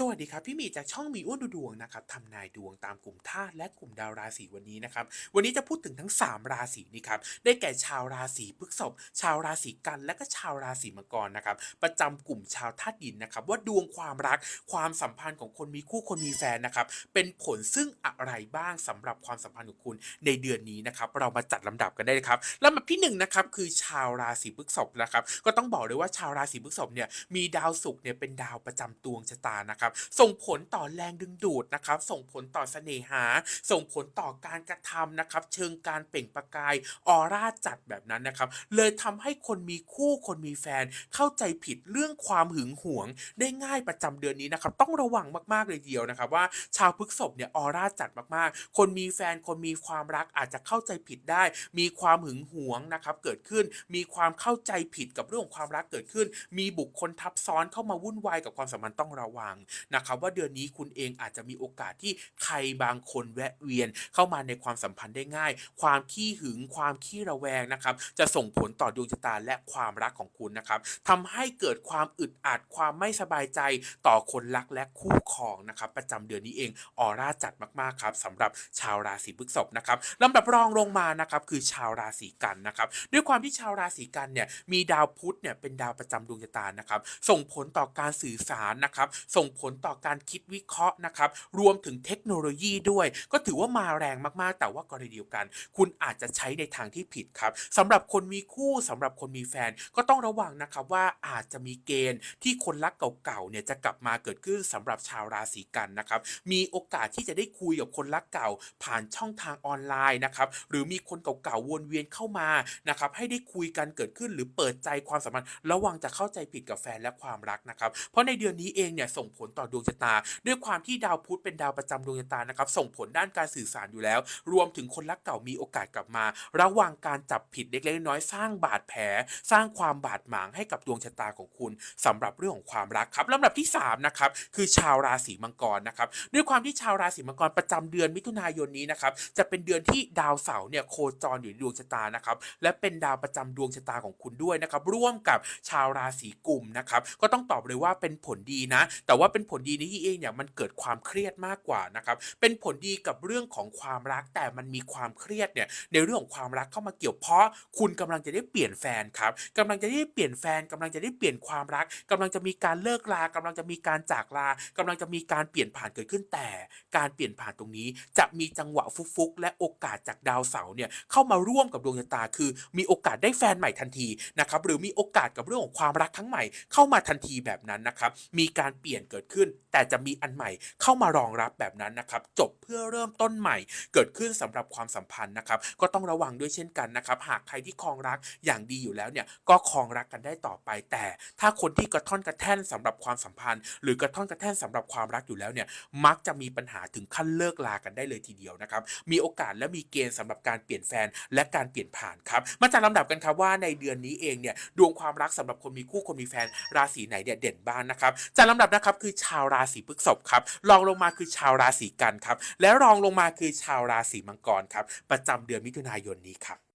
สวัสดีครับ พี่มีจากช่องมีอ้วนดูดวงนะครับทำนายดวงตามกลุ่มธาตุและกลุ่มดาวราศีวันนี้นะครับ วันนี้จะพูดถึงทั้ง 3 ราศีนี้ครับ ได้แก่ชาวราศีพฤษภชาวราศีกัน และก็ชาวราศีมังกรนะครับ ประจำกลุ่มชาวธาตุดินนะครับ ว่าดวงความรักความสัมพันธ์ของคนมีคู่คนมีแฟนนะครับ เป็นผลซึ่งอะไรบ้างสำหรับความสัมพันธ์ของคุณในเดือนนี้นะครับ เรามาจัดลำดับกันได้เลยครับลำดับที่หนึ่งนะครับคือชาวราศีพฤษภนะครับ ก็ต้องบอกเลยว่าชาวราศีพฤษภเนี่ยมีดาวศุกร์เนี่ยเป็นดาวประจำดวงชะตานะครับส่งผลต่อแรงดึงดูดนะครับ ส่งผลต่อเสน่หา ส่งผลต่อการกระทำนะครับ เชิงการเปล่งประกายออร่าจัดแบบนั้นนะครับ เลยทำให้คนมีคู่คนมีแฟนเข้าใจผิดเรื่องความหึงหวง ได้ง่ายประจำเดือนนี้นะครับ ต้องระวังมากๆเลยเดียวนะครับ ว่าชาวพฤกษภเนี่ยออร่าจัดมากๆ คนมีแฟนคนมีความรักอาจจะเข้าใจผิดได้ มีความหึงหวงนะครับเกิดขึ้น มีความเข้าใจผิดกับเรื่องของความรักเกิดขึ้น มีบุคคลทับซ้อนเข้ามาวุ่นวายกับความสัมพันธ์ต้องระวังนะครับว่าเดือนนี้คุณเองอาจจะมีโอกาสที่ใครบางคนแวะเวียนเข้ามาในความสัมพันธ์ได้ง่าย ความขี้หึงความขี้ระแวงนะครับจะส่งผลต่อดวงชะตาและความรักของคุณนะครับทำให้เกิดความอึดอัดความไม่สบายใจต่อคนรักและคู่ครองนะครับประจำเดือนนี้เองออร่าจัดมากๆครับสำหรับชาวราศีพฤษภนะครับลำดับรองลงมานะครับคือชาวราศีกันนะครับด้วยความที่ชาวราศีกันเนี่ยมีดาวพุธเนี่ยเป็นดาวประจำดวงชะตานะครับส่งผลต่อการสื่อสารนะครับส่งผลลต่อการคิดวิเคราะห์นะครับ รวมถึงเทคโนโลยีด้วย ก็ถือว่ามาแรงมากๆ แต่ว่ากรณีเดียวกัน คุณอาจจะใช้ในทางที่ผิดครับสำหรับคนมีคู่สำหรับคนมีแฟนก็ต้องระวังนะครับว่าอาจจะมีเกณฑ์ที่คนรักเก่าๆเนี่ยจะกลับมาเกิดขึ้นสำหรับชาวราศีกันนะครับ มีโอกาสที่จะได้คุยกับคนรักเก่า ผ่านช่องทางออนไลน์นะครับหรือมีคนเก่าๆวนเวียนเข้ามานะครับให้ได้คุยกันเกิดขึ้นหรือเปิดใจความสัมพันธ์ระวังจะเข้าใจผิดกับแฟนและความรักนะครับ เพราะในเดือนนี้เองเนี่ยส่งผลต่อดวงชะตา ด้วยความที่ดาวพุธเป็นดาวประจำดวงชะตานะครับส่งผลด้านการสื่อสารอยู่แล้ว รวมถึงคนรักเก่ามีโอกาสกลับมา ระวังการจับผิดเล็กๆน้อยๆสร้างบาดแผล สร้างความบาดหมางให้กับดวงชะตาของคุณสำหรับเรื่องของความรักครับลำดับที่สามนะครับคือชาวราศีมังกรนะครับด้วยความที่ชาวราศีมังกรประจำเดือนมิถุนายนนี้นะครับจะเป็นเดือนที่ดาวเสาร์เนี่ยโคจรอยู่ในดวงชะตานะครับและเป็นดาวประจำดวงชะตาของคุณด้วยนะครับร่วมกับชาวราศีกุมนะครับก็ต้องตอบเลยว่าเป็นผลดีนะ แต่ว่าเป็นผลดีในที่เองเนี่ยมันเกิดความเครียดมากกว่านะครับเป็นผลดีกับเรื่องของความรักแต่มันมีความเครียดเนี่ยในเรื่องของความรักเข้ามาเกี่ยวเพราะคุณกำลังจะได้เปลี่ยนแฟนครับกำลังจะได้เปลี่ยนแฟนกำลังจะได้เปลี่ยนความรักกำลังจะมีการเลิกลากำลังจะมีการจากลากำลังจะมีการเปลี่ยนผ่านเกิดขึ้นแต่ การเปลี่ยนผ่านตรงนี้ จะมีจังหวะฟุกๆและโอกาสจากดาวเสาร์เนี่ยเข้ามาร่วมกับดวงชะตาคือ มีโอกาสได้แฟนใหม่ทันทีนะครับหรือมีโอกาสกับเรื่องของความรักครั้งใหม่เข้ามาทันทีแบบนั้นนะครับมีการเปลี่ยนเกิดขึ้น แต่จะมีอันใหม่เข้ามารองรับแบบนั้นนะครับ จบเพื่อเริ่มต้นใหม่ เกิดขึ้นสำหรับความสัมพันธ์นะครับ ก็ต้องระวังด้วยเช่นกันนะครับ หากใครที่ครองรักอย่างดีอยู่แล้วเนี่ยก็ครองรักกันได้ต่อไป แต่ถ้าคนที่กระท่อนกระแท่นสำหรับความสัมพันธ์ หรือกระท่อนกระแท่นสำหรับความรักอยู่แล้วเนี่ยมักจะมีปัญหาถึงขั้นเลิกลากันได้เลยทีเดียวนะครับมีโอกาสและมีเกณฑ์สำหรับการเปลี่ยนแฟนและการเปลี่ยนผ่านครับมาจัดลำดับกันครับว่าในเดือนนี้เองเนี่ยดวงความรักสำหรับคนมีคู่คนมีแฟนราศีไหนเนี่ยเด่นบ้างนะครับจัดลำดับนะครับคือชาวราศีพฤษภครับรองลงมาคือชาวราศีกันครับและรองลงมาคือชาวราศีมังกรครับประจำเดือนมิถุนายนนี้ครับ